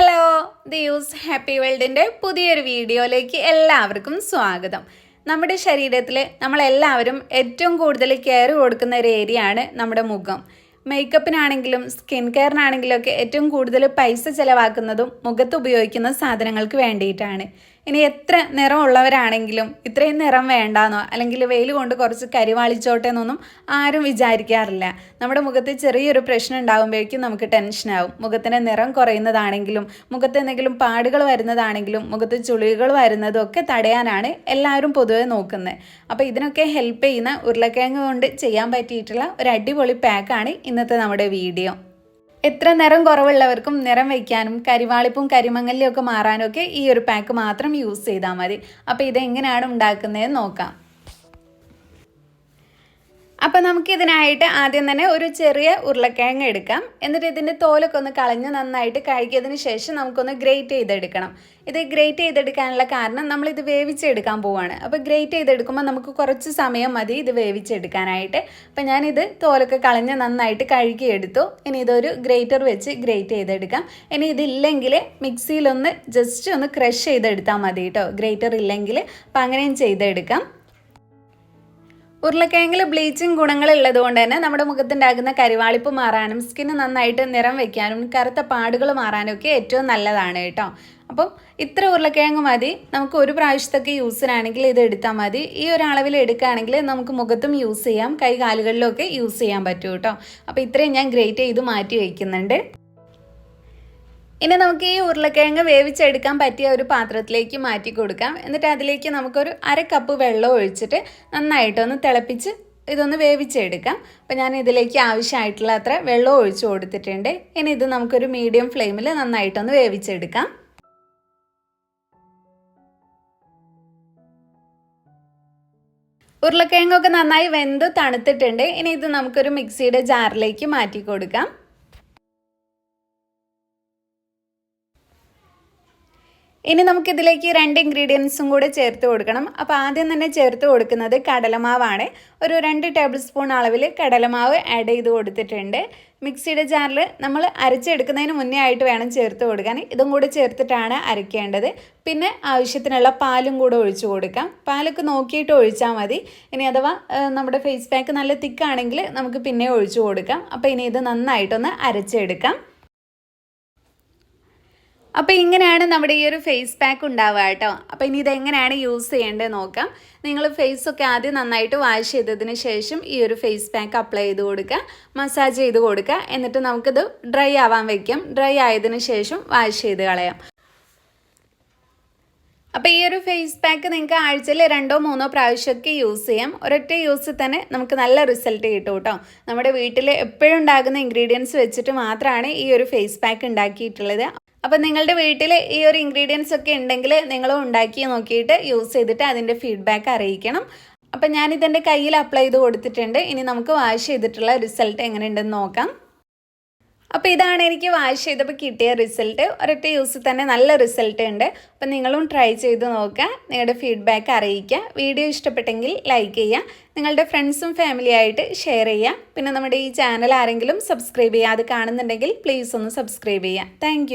Hello ദിയൂസ് happy വേൾഡിന്റെ പുതിയൊരു വീഡിയോയിലേക്ക് എല്ലാവർക്കും സ്വാഗതം. നമ്മുടെ ശരീരത്തിൽ നമ്മളെല്ലാവരും ഏറ്റവും കൂടുതൽ കെയർ കൊടുക്കുന്ന ഒരു ഏരിയ ആണ് നമ്മുടെ മുഖം. മേക്കപ്പിനാണെങ്കിലും സ്കിൻ കെയറിനാണെങ്കിലും ഒക്കെ ഏറ്റവും കൂടുതൽ പൈസ ചിലവാക്കുന്നതും മുഖത്ത് ഉപയോഗിക്കുന്ന സാധനങ്ങൾക്ക് വേണ്ടിയിട്ടാണ്. ഇനി എത്ര നിറമുള്ളവരാണെങ്കിലും ഇത്രയും നിറം വേണ്ടാന്നോ? അല്ലെങ്കിൽ വെയിൽ കൊണ്ട് കുറച്ച് കരിവാളിച്ചോട്ടെ എന്നൊന്നും ആരും വിചാരിക്കാറില്ല. നമ്മുടെ മുഖത്ത് ചെറിയൊരു പ്രശ്നം ഉണ്ടാകുമ്പോഴേക്കും നമുക്ക് ടെൻഷനാവും മുഖത്തിന്റെ നിറം കുറയുന്നതാണെങ്കിലും മുഖത്ത് എന്തെങ്കിലും പാടുകൾ വരുന്നതാണെങ്കിലും മുഖത്ത് ചുളികൾ വരുന്നതും ഒക്കെ തടയാനാണ് എല്ലാവരും പൊതുവെ നോക്കുന്നത്. അപ്പോൾ ഇതിനൊക്കെ ഹെൽപ്പ് ചെയ്യുന്ന ഉരുളക്കിഴങ്ങ് കൊണ്ട് ചെയ്യാൻ പറ്റിയിട്ടുള്ള ഒരു അടിപൊളി പാക്കാണ് ഇന്നത്തെ നമ്മുടെ വീഡിയോ എത്ര നിറം കുറവുള്ളവർക്കും നിറം വയ്ക്കാനും കരിവാളിപ്പും കരിമങ്ങലിലും ഒക്കെ മാറാനും ഒക്കെ ഈ ഒരു പാക്ക് മാത്രം യൂസ് ചെയ്താൽ മതി. അപ്പോൾ ഇതെങ്ങനെയാണ് ഉണ്ടാക്കുന്നതെന്ന് നോക്കാം. അപ്പോൾ നമുക്കിതിനായിട്ട് ആദ്യം തന്നെ ഒരു ചെറിയ ഉരുളക്കിഴങ്ങ് എടുക്കാം. എന്നിട്ട് ഇതിന്റെ തോലൊക്കെ ഒന്ന് കളഞ്ഞ് നന്നായിട്ട് കഴുകിയതിന് ശേഷം നമുക്കൊന്ന് ഗ്രേറ്റ് ചെയ്തെടുക്കണം. ഇത് ഗ്രേറ്റ് ചെയ്തെടുക്കാനുള്ള കാരണം നമ്മളിത് വേവിച്ചെടുക്കാൻ പോവാണ്. അപ്പോൾ ഗ്രേറ്റ് ചെയ്തെടുക്കുമ്പോൾ നമുക്ക് കുറച്ച് സമയം മതി ഇത് വേവിച്ചെടുക്കാനായിട്ട്. അപ്പോൾ ഞാനിത് തോലൊക്കെ കളഞ്ഞ് നന്നായിട്ട് കഴുകിയെടുത്തു. ഇനി ഇതൊരു ഗ്രേറ്റർ വെച്ച് ഗ്രേറ്റ് ചെയ്തെടുക്കാം. ഇനി ഇതില്ലെങ്കിൽ മിക്സിയിലൊന്ന് ജസ്റ്റ് ഒന്ന് ക്രഷ് ചെയ്തെടുത്താൽ മതി കേട്ടോ. ഗ്രേറ്റർ ഇല്ലെങ്കിൽ അപ്പോൾ അങ്ങനെയും ചെയ്തെടുക്കാം. ഉരുളക്കിഴങ്ങിൽ ബ്ലീച്ചിങ് ഗുണങ്ങളുള്ളത് കൊണ്ട് തന്നെ നമ്മുടെ മുഖത്തുണ്ടാകുന്ന കരിവാളിപ്പ് മാറാനും സ്കിന്ന് നന്നായിട്ട് നിറം വയ്ക്കാനും കറുത്ത പാടുകൾ മാറാനും ഒക്കെ ഏറ്റവും നല്ലതാണ് കേട്ടോ. അപ്പം ഇത്ര ഉരുളക്കിഴങ്ങ് മതി. നമുക്ക് ഒരു പ്രാവശ്യത്തൊക്കെ യൂസിനാണെങ്കിൽ ഇത് എടുത്താൽ മതി. ഈ ഒരു അളവിൽ എടുക്കുകയാണെങ്കിൽ നമുക്ക് മുഖത്തും യൂസ് ചെയ്യാം കൈകാലുകളിലും ഒക്കെ യൂസ് ചെയ്യാൻ പറ്റും കേട്ടോ. അപ്പോൾ ഇത്രയും ഞാൻ ഗ്രേറ്റ് ചെയ്ത് മാറ്റി വയ്ക്കുന്നുണ്ട് ഇനി നമുക്ക് ഈ ഉരുളക്കിഴങ്ങ് വേവിച്ചെടുക്കാൻ പറ്റിയ ഒരു പാത്രത്തിലേക്ക് മാറ്റി കൊടുക്കാം. എന്നിട്ട് അതിലേക്ക് നമുക്കൊരു അര കപ്പ് വെള്ളം ഒഴിച്ചിട്ട് നന്നായിട്ടൊന്ന് തിളപ്പിച്ച് ഇതൊന്ന് വേവിച്ചെടുക്കാം. അപ്പോൾ ഞാൻ ഇതിലേക്ക് ആവശ്യമായിട്ടുള്ള അത്ര വെള്ളം ഒഴിച്ചു കൊടുത്തിട്ടുണ്ട്. ഇനി ഇത് നമുക്കൊരു മീഡിയം ഫ്ലെയിമിൽ നന്നായിട്ടൊന്ന് വേവിച്ചെടുക്കാം. ഉരുളക്കിഴങ്ങൊക്കെ നന്നായി വെന്ത് തണുത്തിട്ടുണ്ട്. ഇനി ഇത് നമുക്കൊരു മിക്സിയുടെ ജാറിലേക്ക് മാറ്റി കൊടുക്കാം. ഇനി നമുക്കിതിലേക്ക് രണ്ട് ഇൻഗ്രീഡിയൻസും കൂടെ ചേർത്ത് കൊടുക്കണം. അപ്പോൾ ആദ്യം തന്നെ ചേർത്ത് കൊടുക്കുന്നത് കടലമാവാണ്. ഒരു രണ്ട് ടേബിൾ സ്പൂൺ അളവിൽ കടലമാവ് ആഡ് ചെയ്ത് കൊടുത്തിട്ടുണ്ട്. മിക്സിയുടെ ജാറിൽ നമ്മൾ അരച്ചെടുക്കുന്നതിന് മുന്നേ ആയിട്ട് വേണം ചേർത്ത് കൊടുക്കാൻ. ഇതും കൂടെ ചേർത്തിട്ടാണ് അരയ്ക്കേണ്ടത് പിന്നെ ആവശ്യത്തിനുള്ള പാലും കൂടെ ഒഴിച്ചു കൊടുക്കാം. പാലൊക്കെ നോക്കിയിട്ട് ഒഴിച്ചാൽ മതി. ഇനി അഥവാ നമ്മുടെ ഫേസ് പാക്ക് നല്ല തിക്കാണെങ്കിൽ നമുക്ക് പിന്നെ ഒഴിച്ചു കൊടുക്കാം. അപ്പോൾ ഇനി ഇത് നന്നായിട്ടൊന്ന് അരച്ചെടുക്കാം. അപ്പോൾ ഇങ്ങനെയാണ് നമ്മുടെ ഈ ഒരു ഫേസ് പാക്ക് ഉണ്ടാവുക കേട്ടോ. അപ്പോൾ ഇനി ഇതെങ്ങനെയാണ് യൂസ് ചെയ്യേണ്ടത് നോക്കാം. നിങ്ങൾ ഫേസ് ഒക്കെ ആദ്യം നന്നായിട്ട് വാഷ് ചെയ്തതിന് ശേഷം ഈ ഒരു ഫേസ് പാക്ക് അപ്ലൈ ചെയ്ത് കൊടുക്കുക. മസാജ് ചെയ്ത് കൊടുക്കുക. എന്നിട്ട് നമുക്കിത് ഡ്രൈ ആവാൻ വയ്ക്കാം ഡ്രൈ ആയതിനു ശേഷം വാഷ് ചെയ്ത് കളയാം. അപ്പോൾ ഈ ഒരു ഫേസ് പാക്ക് നിങ്ങൾക്ക് ആഴ്ചയിൽ രണ്ടോ മൂന്നോ പ്രാവശ്യമൊക്കെ യൂസ് ചെയ്യാം. ഒരൊറ്റ യൂസ് തന്നെ നമുക്ക് നല്ല റിസൾട്ട് കിട്ടും കേട്ടോ. നമ്മുടെ വീട്ടിൽ എപ്പോഴും ഉണ്ടാകുന്ന ഇൻഗ്രീഡിയൻസ് വെച്ചിട്ട് മാത്രമാണ് ഈ ഒരു ഫേസ് പാക്ക് ഉണ്ടാക്കിയിട്ടുള്ളത്. അപ്പം നിങ്ങളുടെ വീട്ടിൽ ഈ ഒരു ഇൻഗ്രീഡിയൻസ് ഒക്കെ ഉണ്ടെങ്കിൽ നിങ്ങൾ ഉണ്ടാക്കി നോക്കിയിട്ട് യൂസ് ചെയ്തിട്ട് അതിന്റെ ഫീഡ്ബാക്ക് അറിയിക്കണം. അപ്പം ഞാനിതെന്റെ കയ്യിൽ അപ്ലൈ ചെയ്ത് കൊടുത്തിട്ടുണ്ട്. ഇനി നമുക്ക് വാഷ് ചെയ്തിട്ടുള്ള റിസൾട്ട് എങ്ങനെയുണ്ടെന്ന് നോക്കാം. അപ്പോൾ ഇതാണ് എനിക്ക് വാഷ് ചെയ്തപ്പോൾ കിട്ടിയ റിസൾട്ട്. ഒരൊറ്റ യൂസ് തന്നെ നല്ല റിസൾട്ട് ഉണ്ട്. അപ്പം നിങ്ങളും ട്രൈ ചെയ്ത് നോക്കുക. നിങ്ങളുടെ ഫീഡ്ബാക്ക് അറിയിക്കുക. വീഡിയോ ഇഷ്ടപ്പെട്ടെങ്കിൽ ലൈക്ക് ചെയ്യുക. നിങ്ങളുടെ ഫ്രണ്ട്സും ഫാമിലിയായിട്ട് ഷെയർ ചെയ്യുക. പിന്നെ നമ്മുടെ ഈ ചാനൽ ആരെങ്കിലും സബ്സ്ക്രൈബ് ചെയ്യാതെ കാണുന്നുണ്ടെങ്കിൽ പ്ലീസ് ഒന്ന് സബ്സ്ക്രൈബ് ചെയ്യുക. താങ്ക്